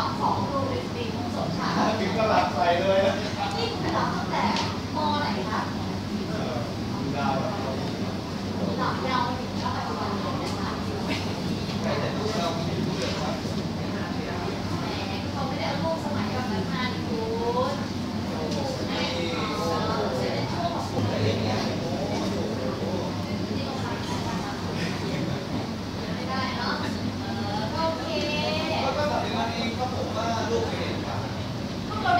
อนของโรงเรียนตีมงสมค่ะถึงก็หลับไปเลยนะนี่คุณหลับตั้งแต่มไหนคะดาวดาวดาถึงแล้ว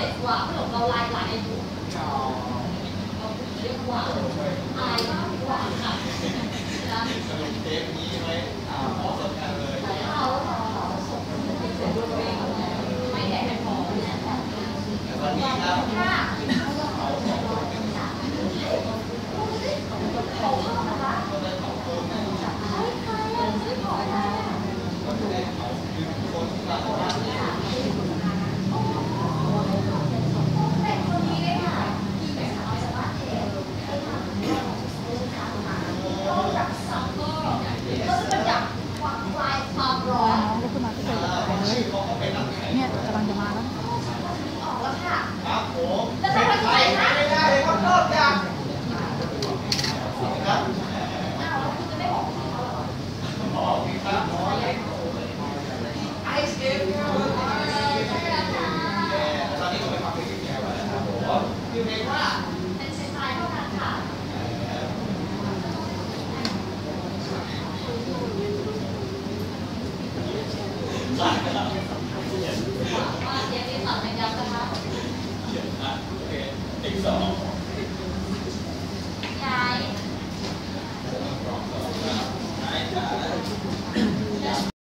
เด็กกว่าเพื่อนงเราลายหลายอายุเราเยอะกว่าอายมากกว่าค่ะสรุปเทปนี้ไว้หมอสำคัญเลยเราส่งให้เสร็จด้วยไม่แด้เป็นมอเนี่ยแต่วันนี้ครับา。 ต่างกันแล้วเด็กสอง